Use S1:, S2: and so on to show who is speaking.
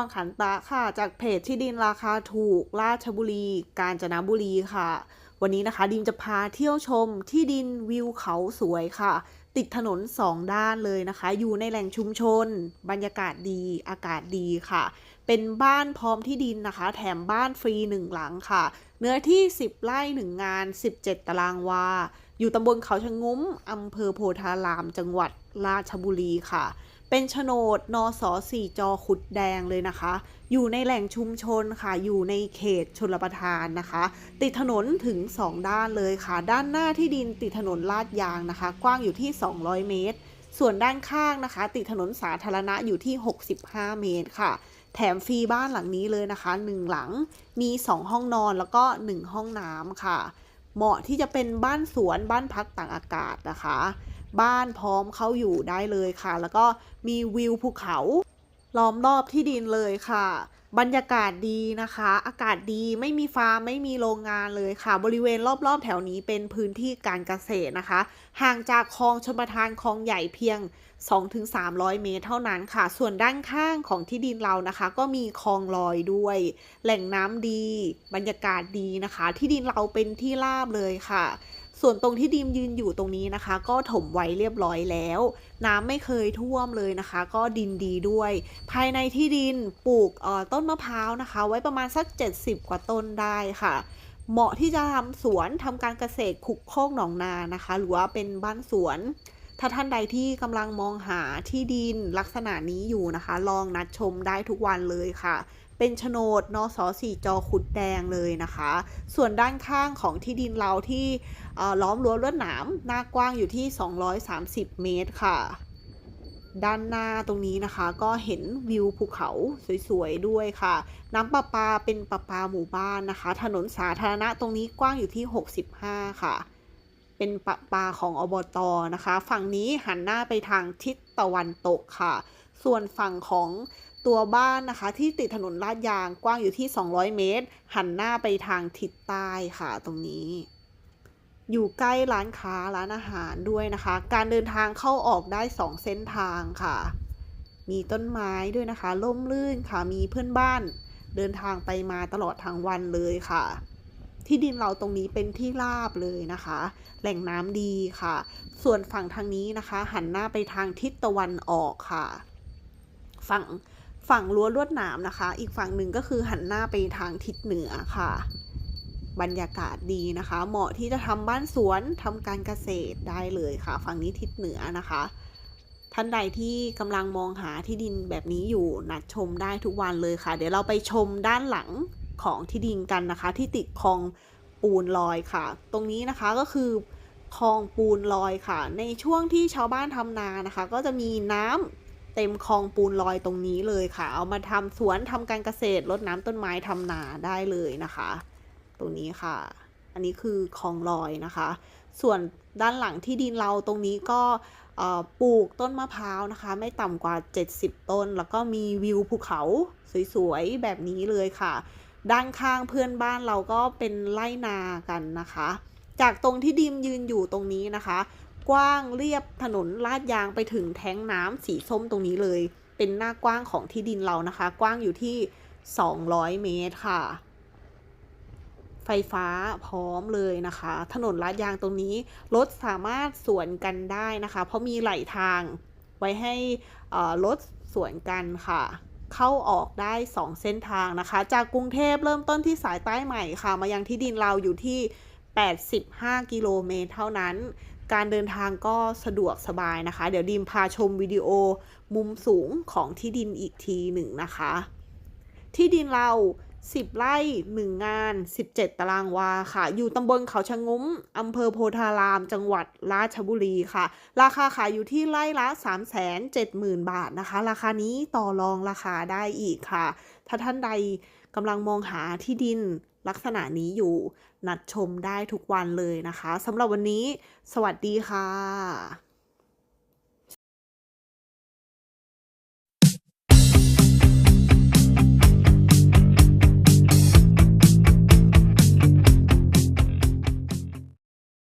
S1: รขันตะค่ะ จากเพจที่ดินราคาถูกราชบุรี กาญจนบุรีค่ะ วันนี้นะคะดิมจะพาเที่ยวชมที่ดินวิวเขาสวยค่ะ ติดถนนสองด้านเลยนะคะ อยู่ในแหล่งชุมชน บรรยากาศดีอากาศดีค่ะ เป็นบ้านพร้อมที่ดินนะคะ แถมบ้านฟรีหนึ่งหลังค่ะ เนื้อที่ 10 ไร่หนึ่งงาน 17 ตารางวาอยู่ตำบลเขาชะงุ้มอำเภอโพธาราม จังหวัดราชบุรีค่ะ เป็นโฉนดนสสี่จอขุดแดงเลยนะคะ อยู่ในแหล่งชุมชนค่ะ อยู่ในเขตชลประทานนะคะ ติดถนนถึง 2 ด้านเลยค่ะ ด้านหน้าที่ดินติดถนนลาดยางนะคะ กว้างอยู่ที่ 200 เมตร ส่วนด้านข้างนะคะ ติดถนนสาธารณะอยู่ที่ 65 เมตรค่ะแถมฟรีบ้านหลังนี้เลยนะคะ 1 หลังมี 2 ห้องนอนแล้วก็ 1 ห้องน้ำค่ะ เหมาะที่จะเป็นบ้านสวนบ้านพักต่างอากาศนะคะ บ้านพร้อมเข้าอยู่ได้เลยค่ะ แล้วก็มีวิวภูเขาล้อมรอบที่ดินเลยค่ะ บรรยากาศดีนะคะ อากาศดีไม่มีฟาร์มไม่มีโรงงานเลยค่ะ บริเวณรอบๆ แถวนี้เป็นพื้นที่การเกษตรนะคะ ห่างจากคลองชลประทานคลองใหญ่เพียง 2-300 เมตรเท่านั้นค่ะ ส่วนด้านข้างของที่ดินเรานะคะ ก็มีคลองลอยด้วย แหล่งน้ำดี บรรยากาศดีนะคะ ที่ดินเราเป็นที่ราบเลยค่ะ ส่วนตรงที่ดิมยืนอยู่ตรงนี้นะคะ ก็ถมไว้เรียบร้อยแล้ว น้ำไม่เคยท่วมเลยนะคะ ก็ดินดีด้วย ภายในที่ดินปลูกต้นมะพร้าวนะคะ ไว้ประมาณสัก 70 กว่าต้นได้ค่ะ เหมาะที่จะทำสวนทำการเกษตรขุกโคกหนองนานะคะ หรือว่าเป็นบ้านสวน ถ้าท่านใดที่กำลังมองหาที่ดินลักษณะนี้อยู่นะคะ ลองนัดชมได้ทุกวันเลยค่ะ เป็นโฉนดนสสี่จอขุดแดงเลยนะคะ ส่วนด้านข้างของที่ดินเราที่ล้อมรั้วลวดหนามหน้ากว้างอยู่ที่ 230 เมตรค่ะ ด้านหน้าตรงนี้นะคะก็เห็นวิวภูเขาสวยๆด้วยค่ะ น้ำประปาเป็นประปาหมู่บ้านนะคะ ถนนสาธารณะตรงนี้กว้างอยู่ที่ 65 ค่ะเป็นประปาของอบตนะคะ ฝั่งนี้หันหน้าไปทางทิศตะวันตกค่ะ ส่วนฝั่งของ ตัวบ้านนะคะ ที่ติดถนนลาดยางกว้างอยู่ที่ 200 เมตร หันหน้าไปทางทิศใต้ค่ะตรงนี้ อยู่ใกล้ร้านค้าร้านอาหารด้วยนะคะ การเดินทางเข้าออกได้ 2 เส้นทางค่ะ มีต้นไม้ด้วยนะคะร่มรื่นค่ะมีเพื่อนบ้าน เดินทางไปมาตลอดทั้งวันเลยค่ะที่ดินเราตรงนี้เป็นที่ราบเลยนะคะ แหล่งน้ำดีค่ะ ส่วนฝั่งทางนี้นะคะ หันหน้าไปทางทิศตะวันออกค่ะ ฝั่ง ฝั่งรั้วลวดหนามนะคะ อีกฝั่งหนึ่งก็คือหันหน้าไปทางทิศเหนือค่ะ บรรยากาศดีนะคะ เหมาะที่จะทำบ้านสวนทำการเกษตรได้เลยค่ะ ฝั่งนี้ทิศเหนือนะคะ ท่านใดที่กำลังมองหาที่ดินแบบนี้อยู่นัดชมได้ทุกวันเลยค่ะ เดี๋ยวเราไปชมด้านหลังของที่ดินกันนะคะ ที่ติดคลองปูนลอยค่ะ ตรงนี้นะคะก็คือคลองปูนลอยค่ะ ในช่วงที่ชาวบ้านทำนานะคะ ก็จะมีน้ำ เต็มคลองปูนลอยตรงนี้เลยค่ะ เอามาทำสวนทำการเกษตรรดน้ำต้นไม้ทำนาได้เลยนะคะ ตรงนี้ค่ะ อันนี้คือคลองลอยนะคะ ส่วนด้านหลังที่ดินเราตรงนี้ก็ปลูกต้นมะพร้าวนะคะ ไม่ต่ำกว่า 70 ต้น แล้วก็มีวิวภูเขาสวยๆ แบบนี้เลยค่ะ ด้านข้างเพื่อนบ้านเราก็เป็นไร่นากันนะคะ จากตรงที่ดิมยืนอยู่ตรงนี้นะคะ กว้างเรียบถนนลาดยางไปถึงแท้งน้ำสีส้มตรงนี้เลย เป็นหน้ากว้างของที่ดินเรานะคะ กว้างอยู่ที่ 200 เมตรค่ะ ไฟฟ้าพร้อมเลยนะคะ ถนนลาดยางตรงนี้รถสามารถสวนกันได้นะคะ เพราะมีไหลทางไว้ให้รถสวนกันค่ะเข้าออกได้ 2 เส้นทางนะคะ จากกรุงเทพเริ่มต้นที่สายใต้ใหม่ค่ะ มายังที่ดินเราอยู่ที่ 85 กิโลเมตรเท่านั้น การเดินทางก็สะดวกสบายนะคะ เดี๋ยวดิมพาชมวิดีโอมุมสูงของที่ดินอีกทีหนึ่งนะคะ ที่ดินเรา 10 ไร่ 1 งาน 17 ตารางวาค่ะ อยู่ตำบลเขาชะงุ้มอำเภอโพธาราม จังหวัดราชบุรีค่ะ ราคาขายอยู่ที่ไร่ละ 370,000 บาทนะคะ ราคานี้ต่อรองราคาได้อีกค่ะ ถ้าท่านใดกำลังมองหาที่ดิน ลักษณะนี้อยู่ นัดชมได้ทุกวันเลยนะคะสำหรับวันนี้ สวัสดีค่ะ